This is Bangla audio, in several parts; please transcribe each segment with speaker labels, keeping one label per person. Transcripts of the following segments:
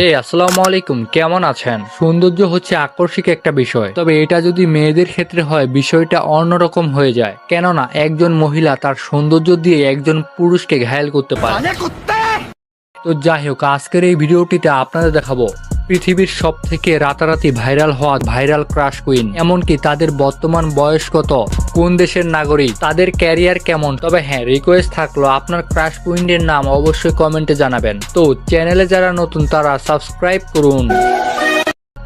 Speaker 1: হে আসসালামু আলাইকুম। কেমন আছেন? সৌন্দর্য হচ্ছে আকর্ষিক একটা বিষয়। তবে এটা যদি মেয়েদের ক্ষেত্রে হয় বিষয়টা অন্যরকম হয়ে যায়। কেননা একজন মহিলা তার সৌন্দর্য দিয়ে একজন পুরুষকে ঘায়াল করতে পারে। তো যাই হোক আজকের এই ভিডিওটিতে আপনাদের দেখাবো পৃথিবীর সব থেকে রাতারাতি ভাইরাল হওয়া ভাইরাল ক্রাশ কুইন। এমনকি তাদের বর্তমান বয়স কত? কোন দেশের নাগরিক? তাদের ক্যারিয়ার কেমন? তবে হ্যাঁ রিকোয়েস্ট থাকল আপনার ক্রাশ কুইনের নাম অবশ্যই কমেন্টে জানাবেন। তো, চ্যানেলে যারা নতুন, তারা সাবস্ক্রাইব করুন।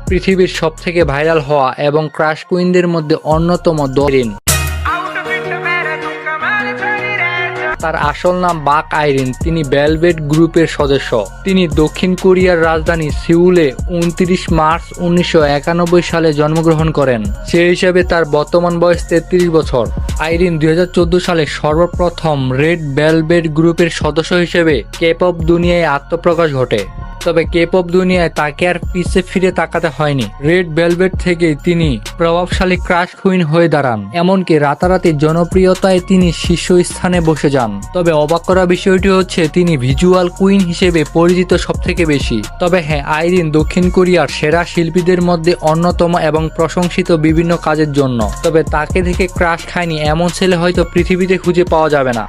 Speaker 1: পৃথিবীর সব থেকে ভাইরাল হওয়া এবং ক্রাশ কুইনদের মধ্যে অন্যতম দরিন তার আসল নাম বাক আইরিন। তিনি বেলভেট গ্রুপের সদস্য। তিনি দক্ষিণ কোরিয়ার রাজধানী সিউলে উনত্রিশ মার্চ উনিশশো একানব্বই সালে জন্মগ্রহণ করেন। সে হিসেবে তার বর্তমান বয়স তেত্রিশ বছর। আইরিন দুই হাজার চোদ্দ সালে সর্বপ্রথম রেড বেলভেট গ্রুপের সদস্য হিসেবে কেপ দুনিয়ায় আত্মপ্রকাশ ঘটে। তবে কেপ অফ দুনিয়ায় তাকে আর পিছে ফিরে তাকাতে হয়নি। রেড ভেলভেট থেকে তিনি প্রভাবশালী ক্রাশ কুইন হয়ে দাঁড়ান। এমনকি রাতারাতি জনপ্রিয়তায় তিনি শীর্ষস্থানে বসে যান। তবে অবাক করা বিষয়টি হচ্ছে, তিনি ভিজুয়াল কুইন হিসেবে পরিচিত সব থেকে বেশি। তবে হ্যাঁ আইরিন দক্ষিণ কোরিয়ার সেরা শিল্পীদের মধ্যে অন্যতম এবং প্রশংসিত বিভিন্ন কাজের জন্য। তবে তাকে দেখে ক্রাশ খায়নি এমন ছেলে হয়তো পৃথিবীতে খুঁজে পাওয়া যাবে না।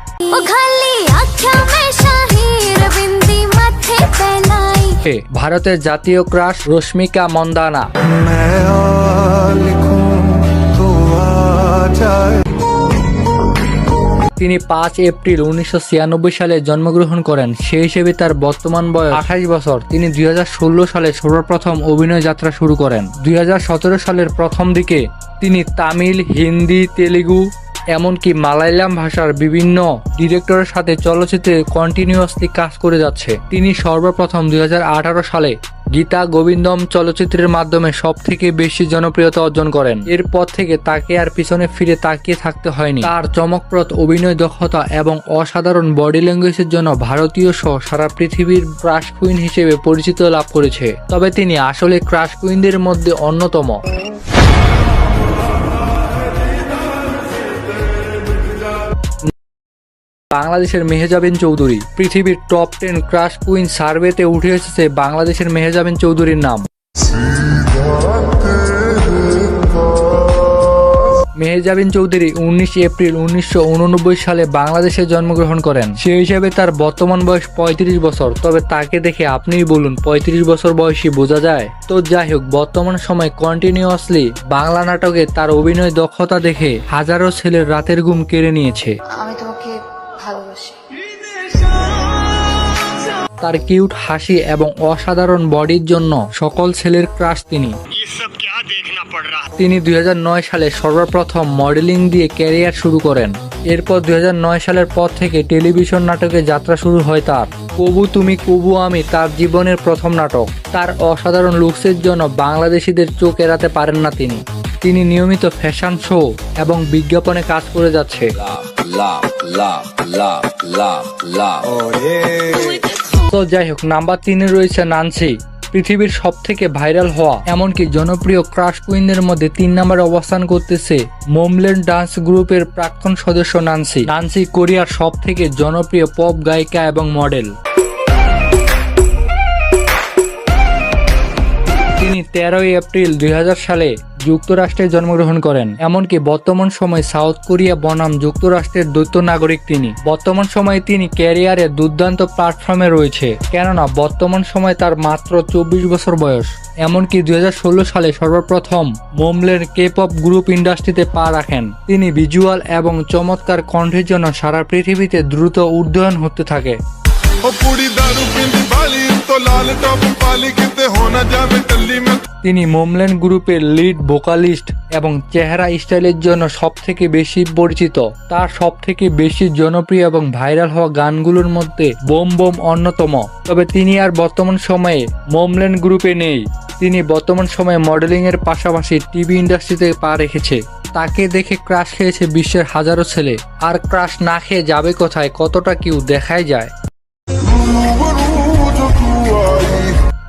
Speaker 2: ওরফে
Speaker 1: ভারতের জাতীয় ক্রাশ রশ্মিকা মন্দানা। তিনি পাঁচ এপ্রিল উনিশশো ছিয়ানব্বই সালে জন্মগ্রহণ করেন। সেই হিসেবে তার বর্তমান বয়স আঠাশ বছর। তিনি দুই হাজার ষোলো সালে সর্বপ্রথম অভিনয় যাত্রা শুরু করেন। দুই হাজার সতেরো সালের প্রথম দিকে তিনি তামিল, হিন্দি, তেলেগু এমনকি মালায়ালাম ভাষার বিভিন্ন ডিরেক্টরের সাথে চলচ্চিত্রে কন্টিনিউয়াসলি কাজ করে যাচ্ছে। তিনি সর্বপ্রথম দুই হাজার আঠারো সালে গীতা গোবিন্দম চলচ্চিত্রের মাধ্যমে সব থেকে বেশি জনপ্রিয়তা অর্জন করেন। এরপর থেকে তাকে আর পিছনে ফিরে তাকিয়ে থাকতে হয়নি। তার চমকপ্রদ অভিনয় দক্ষতা এবং অসাধারণ বডি ল্যাঙ্গুয়েজের জন্য ভারতীয় সহ সারা পৃথিবীর ক্রাশ কুইন হিসেবে পরিচিত লাভ করেছে। তবে তিনি আসলে ক্রাশ কুইনদের মধ্যে অন্যতম। বাংলাদেশের মেহজাবিন চৌধুরী। পৃথিবীর টপ টেন ক্রাশ কুইন সার্ভেতে উঠে এসেছে বাংলাদেশের মেহজাবিন চৌধুরীর নাম। মেহজাবিন চৌধুরী উনিশ এপ্রিল উনিশশো উননব্বই সালে বাংলাদেশে জন্মগ্রহণ করেন। সে হিসেবে তার বর্তমান বয়স পঁয়ত্রিশ বছর। তবে তাকে দেখে আপনিই বলুন, পঁয়ত্রিশ বছর বয়সী বোঝা যায়? তো যাই হোক, বর্তমান সময় কন্টিনিউয়াসলি বাংলা নাটকে তার অভিনয় দক্ষতা দেখে হাজারো ছেলের রাতের ঘুম কেড়ে নিয়েছে।
Speaker 3: আমি তোমাকে
Speaker 1: তার কিউট হাসি এবং অসাধারণ বডির জন্য সকল ছেলের ক্রাশ তিনি। তিনি দু হাজার নয় সালে সর্বপ্রথম মডেলিং দিয়ে ক্যারিয়ার শুরু করেন। এরপর দু হাজার নয় সালের পর থেকে টেলিভিশন নাটকে যাত্রা শুরু হয় তার। কবু তুমি কবু আমি তার জীবনের প্রথম নাটক। তার অসাধারণ লুকসের জন্য বাংলাদেশিদের চোখ এড়াতে পারেন না তিনি। তিনি নিয়মিত ফ্যাশন শো এবং বিজ্ঞাপনে কাজ করে যাচ্ছে। তো যাই হোক নাম্বার তিনে রয়েছে নানসি। পৃথিবীর সব থেকে ভাইরাল হওয়া, এমনকি জনপ্রিয় ক্রাশ কুইনদের মধ্যে তিন নম্বরে অবস্থান করতেছে মোমলেন ডান্স গ্রুপের প্রাক্তন সদস্য নানসি। নানসি কোরিয়ার সব থেকে জনপ্রিয় পপ গায়িকা এবং মডেল। তিনি তেরোই এপ্রিল দুই হাজার সালে যুক্তরাষ্ট্রে জন্মগ্রহণ করেন, এমনকি বর্তমান সময় সাউথ কোরিয়া বনাম যুক্তরাষ্ট্রের দ্বৈত নাগরিক তিনি। বর্তমান সময়ে তিনি ক্যারিয়ারে দুর্দান্ত প্ল্যাটফর্মে রয়েছে, কেননা বর্তমান সময় তার মাত্র চব্বিশ বছর বয়স। এমনকি দুই হাজার ষোলো সালে সর্বপ্রথম মোমলের কে পপ গ্রুপ ইন্ডাস্ট্রিতে পা রাখেন। তিনি ভিজুয়াল এবং চমৎকার কণ্ঠের জন্য সারা পৃথিবীতে দ্রুত উড্ডয়ন হতে থাকে। তিনি মোমলেন গ্রুপের লিড ভোকালিস্ট এবং চেহারা স্টাইলের জন্য সবথেকে বেশি পরিচিত। তার সবথেকে বেশি জনপ্রিয় এবং ভাইরাল হওয়া গানগুলোর মধ্যে বোম বোম অন্যতম। তবে তিনি আর বর্তমান সময়ে মোমলেন গ্রুপে নেই। তিনি বর্তমান সময়ে মডেলিংয়ের পাশাপাশি টিভি ইন্ডাস্ট্রিতে পা রেখেছে। তাকে দেখে ক্রাশ খেয়েছে বিশ্বের হাজারো ছেলে। আর ক্রাশ না খেয়ে যাবে কোথায় কতটা কিউ দেখাই যায়।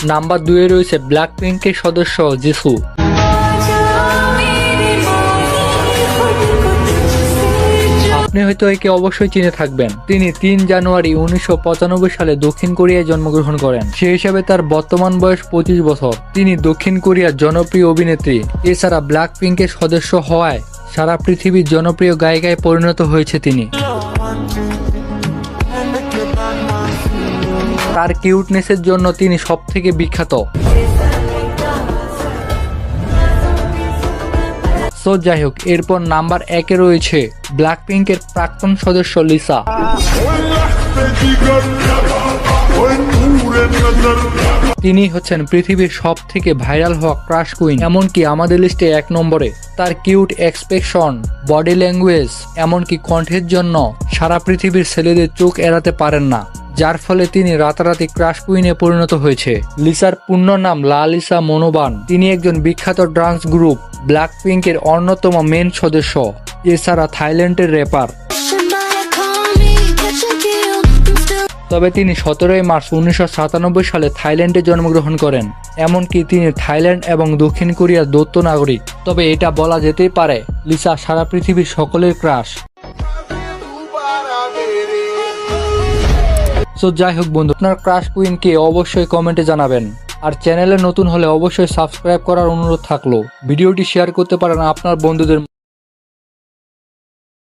Speaker 1: নাম্বার দুয়ে রয়েছে ব্ল্যাক পিঙ্কের সদস্য জিসু আপনি হয়তো একে অবশ্যই চিনে থাকবেন। তিনি তিন জানুয়ারি উনিশশো পঁচানব্বই সালে দক্ষিণ কোরিয়ায় জন্মগ্রহণ করেন। সেই হিসাবে তার বর্তমান বয়স পঁচিশ বছর। তিনি দক্ষিণ কোরিয়ার জনপ্রিয় অভিনেত্রী, এছাড়া ব্ল্যাক পিঙ্কের সদস্য হওয়ায় সারা পৃথিবীর জনপ্রিয় গায়িকায় পরিণত হয়েছে তিনি। তার কিউটনেসের জন্য তিনি সব থেকে বিখ্যাত। সো যাই হোক এরপর নাম্বার একে রয়েছে ব্ল্যাক পিঙ্কের প্রাক্তন সদস্য লিসা তিনি হচ্ছেন পৃথিবীর সব থেকে ভাইরাল হওয়া ক্রাশ কুইন এমনকি আমাদের লিস্টে এক নম্বরে। তার কিউট এক্সপ্রেশন বডি ল্যাঙ্গুয়েজ এমনকি কণ্ঠের জন্য সারা পৃথিবীর ছেলেদের চোখ এড়াতে পারেন না। যার ফলে তিনি রাতারাতি ক্রাশ কুইনে পরিণত হয়েছে। লিসার পূর্ণ নাম লালিসা মনোবান। তিনি একজন বিখ্যাত ডান্স গ্রুপ ব্ল্যাক পিঙ্কের অন্যতম মেন সদস্য। এছাড়া থাইল্যান্ডের রেপার তবে তিনি সতেরোই মার্চ উনিশশো সাতানব্বই সালে থাইল্যান্ডে জন্মগ্রহণ করেন। এমনকি তিনি থাইল্যান্ড এবং দক্ষিণ কোরিয়ার দৌত্য নাগরিক। তবে এটা বলা যেতেই পারে, লিসা সারা পৃথিবীর সকলের ক্রাশ। সো যাই হোক বন্ধু, আপনার ক্রাশ কুইনকে অবশ্যই কমেন্টে জানাবেন। আর চ্যানেলে নতুন হলে অবশ্যই সাবস্ক্রাইব করার অনুরোধ থাকল। ভিডিওটি শেয়ার করতে পারেন আপনার বন্ধুদের